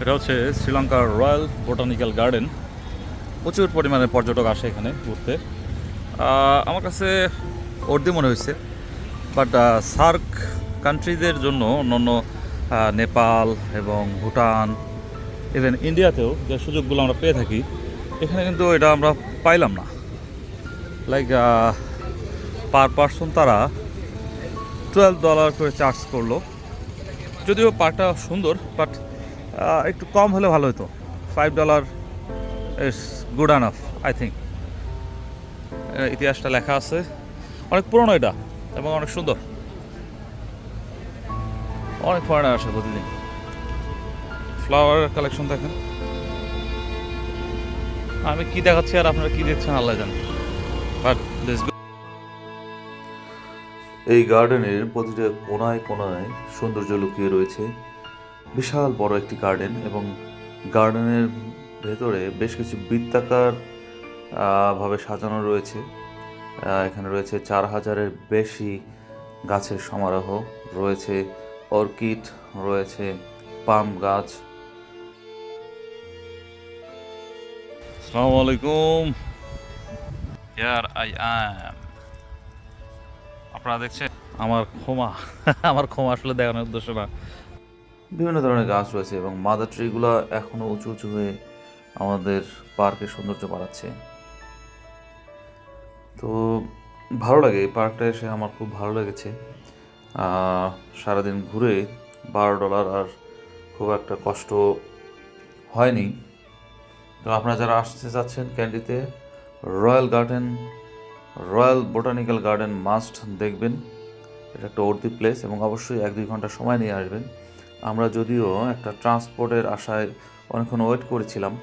এটা হচ্ছে শ্রীলঙ্কার রয়্যাল বোটানিক্যাল গার্ডেন প্রচুর পরিমাণে পর্যটক আসে এখানে ঘুরতে। আমার কাছে অর্ধি মনে হয়েছে। বাট সার্ক কান্ট্রিদের জন্য অন্যান্য নেপাল এবং ভুটান ইভেন ইন্ডিয়াতেও যে সুযোগগুলো আমরা পেয়ে থাকি, এখানে কিন্তু এটা আমরা পাইলাম না। লাইক পার পার্সন তারা টুয়েলভ ডলার করে চার্জ করল। যদিও পার্কটা সুন্দর বাট একটু কম হলে ভালো হতো। Five dollar is good enough I think ইতিহাসটা লেখা আছে। অনেক পুরনো এটা এবং অনেক সুন্দর। অনেক ফরেনার আসে প্রতিদিন। ফ্লাওয়ারের কালেকশন দেখেন। আমি কি দেখাচ্ছি আর আপনারা কি দেখছেন আল্লাহ জানেন বাট এই গার্ডেনের প্রতিটা কোনায় কোনায় সৌন্দর্য লুকিয়ে রয়েছে। বিশাল বড় একটি গার্ডেন এবং গার্ডেনের ভেতরে বেশ কিছু বৃত্তাকার আহ, ভাবে সাজানো রয়েছে। আহ, এখানে রয়েছে চার হাজারের বেশি গাছের সমারোহ রয়েছে অর্কিড রয়েছে পাম গাছ। আসসালামু আলাইকুম। ইয়ার আই অ্যাম আপনারা দেখছেন? আমার ক্ষমা। আমার ক্ষমা আসলে দেখানোর উদ্দেশ্য না। বিভিন্ন ধরনের গাছ রয়েছে এবং মাদার ট্রিগুলো এখনও উঁচু উঁচু হয়ে আমাদের পার্কের সৌন্দর্য বাড়াচ্ছে। তো ভালো লাগে এই পার্কটা এসে, আমার খুব ভালো লেগেছে। সারাদিন ঘুরে বারো ডলার আর খুব একটা কষ্ট হয়নি। তো আপনারা যারা আসতে চাচ্ছেন ক্যান্ডিতে, royal garden, royal botanical garden must দেখবেন। এটা একটা অর্দি প্লেস এবং অবশ্যই এক দুই ঘণ্টা সময় নিয়ে আসবেন। আমরা যদিও একটা ট্রান্সপোর্টের আশায় অনেকক্ষণ ওয়েট করেছিলাম।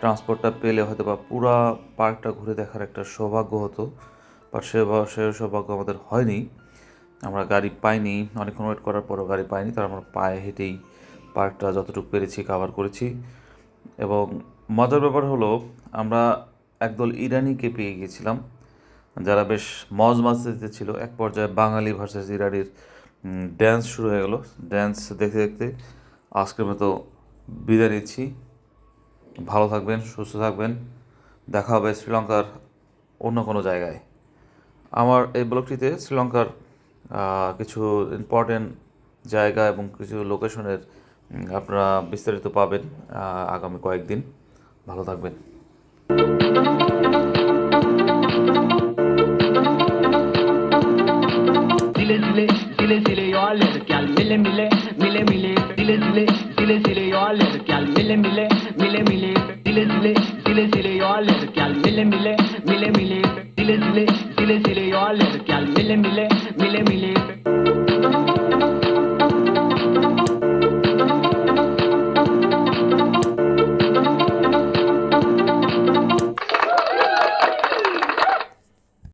ট্রান্সপোর্টটা পেলে হয়তো বা পুরা পার্কটা ঘুরে দেখার একটা সৌভাগ্য হতো বাট সে সে সৌভাগ্য আমাদের হয়নি। আমরা গাড়ি পাইনি, অনেকক্ষণ ওয়েট করার পরও গাড়ি পাইনি, তার আমরা পায়ে হেঁটেই পার্কটা যতটুকু পেরেছি কাভার করেছি। এবং মজার ব্যাপার হলো, আমরা একদল ইরানিকে পেয়ে গিয়েছিলাম যারা বেশ মজ মাস্তিতে ছিল, এক পর্যায়ে বাঙালি ভার্সেস ইরানির ড্যান্স শুরু হয়ে গেল। ড্যান্স দেখতে দেখতে আজকের মতো বিদায় নিচ্ছি। ভালো থাকবেন, সুস্থ থাকবেন। দেখা হবে শ্রীলঙ্কার অন্য কোনো জায়গায়। আমার এই ব্লগটিতে শ্রীলঙ্কার কিছু ইম্পর্টেন্ট জায়গা এবং কিছু লোকেশনের আপনারা বিস্তারিত পাবেন আগামী কয়েকদিন। ভালো থাকবেন। मिले